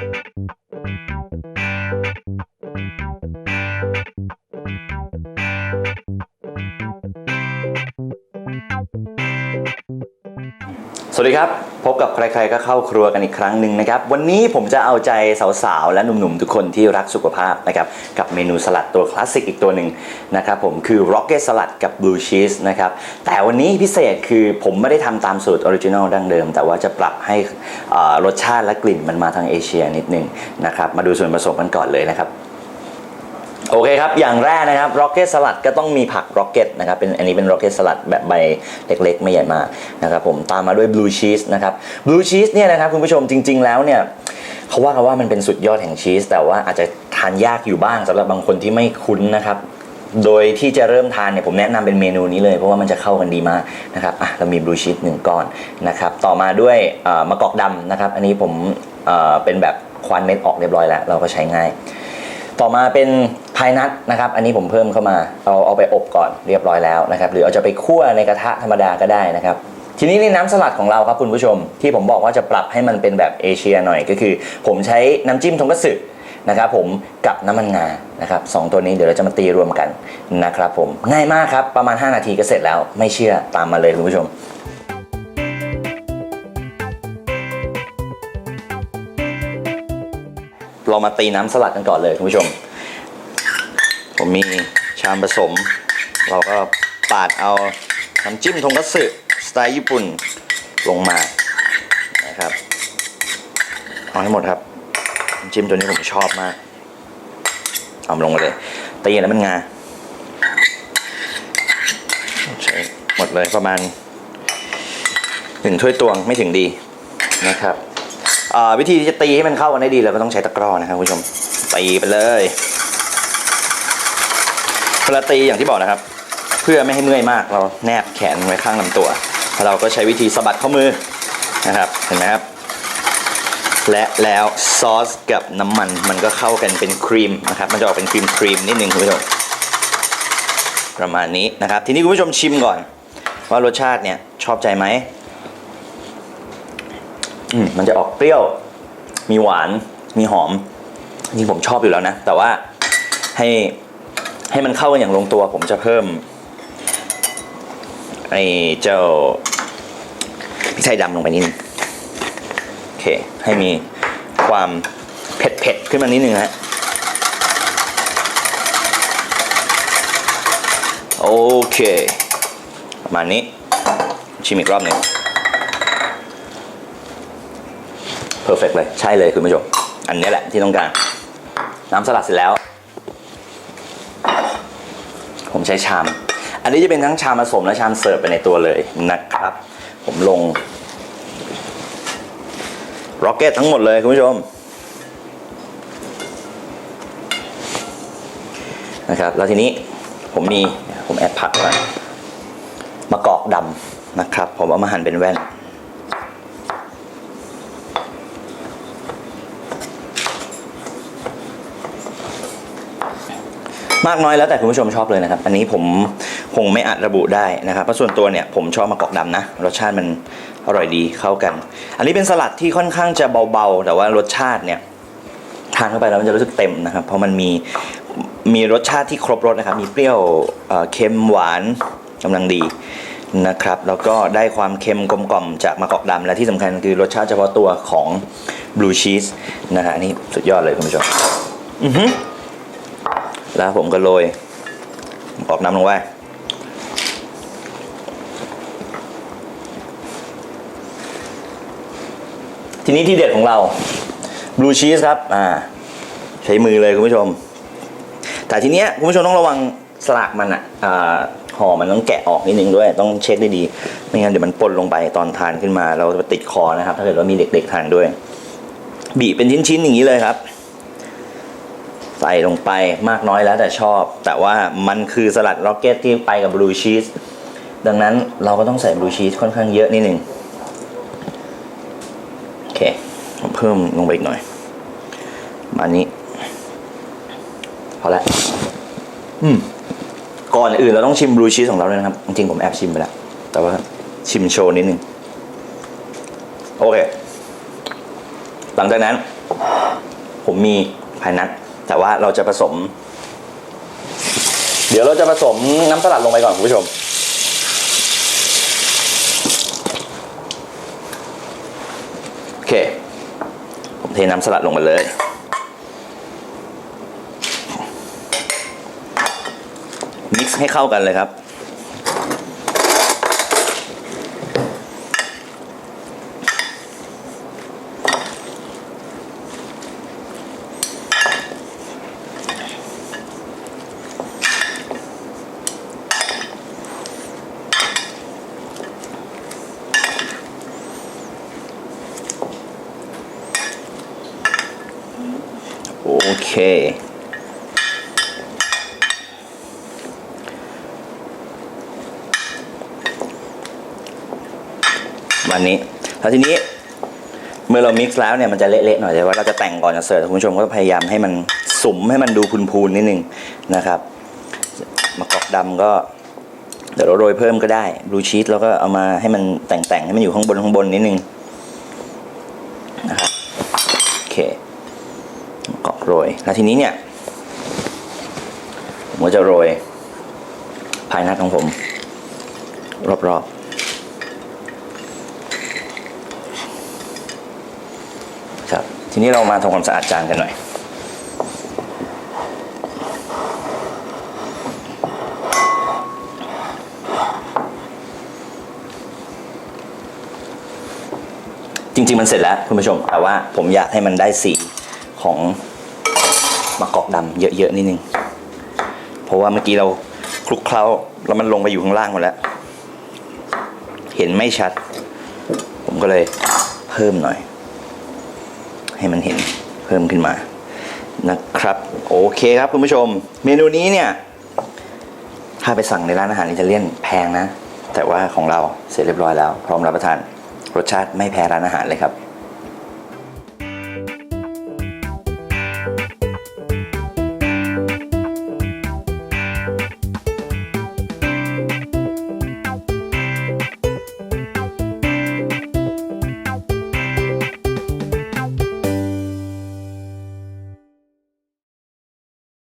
สวัสดีครับ พบกับใครๆก็เข้าครัวกันอีกครั้งหนึ่งนะครับ วันนี้ผมจะเอาใจสาวๆ และหนุ่มๆ ทุกคนที่รักสุขภาพนะครับ กับเมนูสลัดตัวคลาสสิกอีกตัวหนึ่งนะครับผมคือ Rocket สลัดกับ Blue Cheese นะครับ แต่วันนี้พิเศษคือผมไม่ได้ทำตามสูตรออริจินอลดั้งเดิม แต่ว่าจะปรับให้อ่อรสชาติและกลิ่นมันมาทางเอเชียนิดนึงนะครับ มาดูส่วนผสมกันก่อนเลยนะครับ โอเคครับ อย่างแรกนะครับ Rocket สลัดก็ต้องมีผัก Rocket นะครับเป็นอันนี้เป็น Rocket สลัดแบบใบเล็กๆ ไม่ใหญ่มากนะครับผมตามมาด้วย Blue Cheese นะครับ Blue Cheese เนี่ยนะครับคุณผู้ชมจริง ๆ แล้วเนี่ยเขาว่ากันว่ามันเป็นสุดยอดแห่งชีส แต่ว่าอาจจะทานยากอยู่บ้างสำหรับบางคนที่ไม่คุ้นนะครับโดยที่จะเริ่มทานเนี่ยผมแนะนำเป็นเมนูนี้เลย เพราะว่ามันจะเข้ากันดีมากนะครับอะเรามีบลูชีสหนึ่งก้อนนะครับต่อมาด้วยมะกอกดำนะครับอันนี้ผมเป็นแบบควานเม็ดออกเรียบร้อยแล้ว เราก็ใช้ง่าย ต่อมาเป็น พายนัทนะครับอันนี้ผมเพิ่มเข้ามาเอาเอาไปอบก่อนเรียบร้อยแล้วนะครับหรือเอาจะไปคั่วในกระทะธรรมดาก็ได้นะครับทีนี้ในน้ำสลัดของเราครับคุณผู้ชม ที่ผมบอกว่าจะปรับให้มันเป็นแบบเอเชียหน่อยก็คือ ผมใช้น้ำจิ้มทงคัตสึนะครับผมกับน้ำมันงานะครับสองตัวนี้เดี๋ยวเราจะมาตีรวมกันนะครับผมง่ายมากครับประมาณ 5 นาทีก็เสร็จแล้วไม่เชื่อตามมาเลยคุณผู้ชมเรามาตีน้ำสลัดกันก่อนเลยคุณผู้ชม ผมมีชามผสม เราก็ปาดเอาน้ำจิ้มทงคัตสึสไตล์ญี่ปุ่นลงมานะครับเอาให้หมดครับน้ำจิ้มตัวนี้ผมชอบมากเอามาลงมาเลยตีแล้วมันงาใช้หมดเลยประมาณหนึ่งถ้วยตวงไม่ถึงดีนะครับวิธีที่จะตีให้มันเข้ากันได้ดีเราก็ต้องใช้ตะกร้อนะครับคุณผู้ชมตีไปเลย ลาตีอย่างที่บอกนะครับ เพื่อไม่ให้เมื่อยมากเราแนบแขนไว้ข้างลำตัวแล้วเราก็ใช้วิธีสะบัดข้อมือนะครับเห็นไหมครับ และแล้วซอสกับน้ำมันมันก็เข้ากันเป็นครีมนะครับมันจะออกเป็นครีมครีมนิดนึงคุณผู้ชมประมาณนี้นะครับ ทีนี้คุณผู้ชมชิมก่อน ว่ารสชาติเนี่ยชอบใจไหมอืมมันจะออกเปรี้ยว มีหวานมีหอมจริงผมชอบอยู่แล้วนะ แต่ว่าให้ ให้มันเข้ากันอย่างลงตัว ผมจะเพิ่มไอ้เจ้าพริกไทยดำลงไปนิดนึงโอเค ให้มีความเผ็ดๆขึ้นมานิดนึงนะฮะโอเคประมาณนี้ชิมอีกรอบหนึ่งเพอร์เฟกเลย ใช่เลยคุณผู้ชม อันนี้แหละที่ต้องการ น้ำสลัดเสร็จแล้ว ผมใช้ชาม อันนี้จะเป็นทั้งชามผสมและชามเสิร์ฟไปในตัวเลยนะครับ ผมลงร็อกเก็ตทั้งหมดเลยคุณผู้ชมนะครับแล้วทีนี้ผมมีผมแอดผักไว้มะกอกดำนะครับ ผมเอามาหั่นเป็นแว่น มากน้อยแล้วแต่คุณผู้ชมชอบเลยนะครับ อันนี้ผมคงไม่อาจระบุได้นะครับเพราะส่วนตัวเนี่ยผมชอบมะกอกดำนะ รสชาติมันอร่อยดีเข้ากัน อันนี้เป็นสลัดที่ค่อนข้างจะเบาๆ แต่ว่ารสชาติเนี่ยทานเข้าไปแล้วมันจะรู้สึกเต็มนะครับ เพราะมันมีมีรสชาติที่ครบรสนะครับ มีเปรี้ยวเเค็มหวานกำลังดีนะครับ แล้วก็ได้ความเค็มกลมกล่อมจากมะกอกดำและที่สำคัญคือรสชาติเฉพาะตัวของบลูชีสนะฮะนนี้สุดยอดเลยคุณผู้ชมอือหือ แล้วผมก็โรยออกน้ำลงไปทีนี้ที่เด็ดของเราบลูชีสครับอ่าใช้มือเลยคุณผู้ชม แต่ทีเนี้ยคุณผู้ชมต้องระวังสลากมันอะอ่าห่อมันต้องแกะออกนิดนึงด้วย ต้องเช็คได้ดีไม่งั้นเดี๋ยวมันปนลงไปตอนทานขึ้นมา เราจะติดคอนะครับ ถ้าเกิดว่ามีเด็กๆทานด้วย บีเป็นชิ้นๆอย่างนี้เลยครับ ใส่ลงไปมากน้อยแล้วแต่ชอบ แต่ว่ามันคือสลัดร็อกเก็ตที่ไปกับบลูชีสดังนั้นเราก็ต้องใส่บลูชีสค่อนข้างเยอะนิดหนึ่งโอเคผมเพิ่มลงไปอีกหน่อยมานี้พอแล้วอืมก่อนอื่นเราต้องชิมบลูชีสของเราเลยนะครับ จริงๆผมแอบชิมไปแล้ว แต่ว่าชิมโชว์นิดนึงโอเค หลังจากนั้น ผมมีพายนัท แต่ว่าเราจะผสม เดี๋ยวเราจะผสมน้ำสลัดลงไปก่อนคุณผู้ชม โอเค ผมเทน้ำสลัดลงไปเลยมิกซ์ให้เข้ากันเลยครับ เค วันนี้แล้วทีนี้เมื่อเรามิกซ์แล้วเนี่ยมันจะเละๆหน่อยแต่ว่าเราจะแต่งก่อนจะเสิร์ฟคุณผู้ชมก็พยายามให้มันสุมให้มันดูพูนๆนิดนึงนะครับมะกอกดำก็เดี๋ยวเราโรยเพิ่มก็ได้บลูชีสแล้วก็เอามาให้มันแต่งๆให้มันอยู่ข้างบนข้างบนนิดนึงนะครับโอเคมะกอก โรย แล้วทีนี้เนี่ยผมจะโรยพายนัทของผม รอบๆครับทีนี้เรามาทำความสะอาดจานกันหน่อย จริง ๆ มันเสร็จแล้วคุณผู้ชมแต่ว่าผมอยากให้มันได้สีของ มะกอกดำเยอะๆนิดนึง เพราะว่าเมื่อกี้เราคลุกเคล้าแล้วมันลงไปอยู่ข้างล่างหมดแล้ว เห็นไม่ชัด ผมก็เลยเพิ่มหน่อย ให้มันเห็นเพิ่มขึ้นมานะครับ โอเคครับคุณผู้ชม เมนูนี้เนี่ย ถ้าไปสั่งในร้านอาหารอิตาเลียนแพงนะ แต่ว่าของเราเสร็จเรียบร้อยแล้ว พร้อมรับประทานรสชาติไม่แพ้ร้านอาหารเลยครับ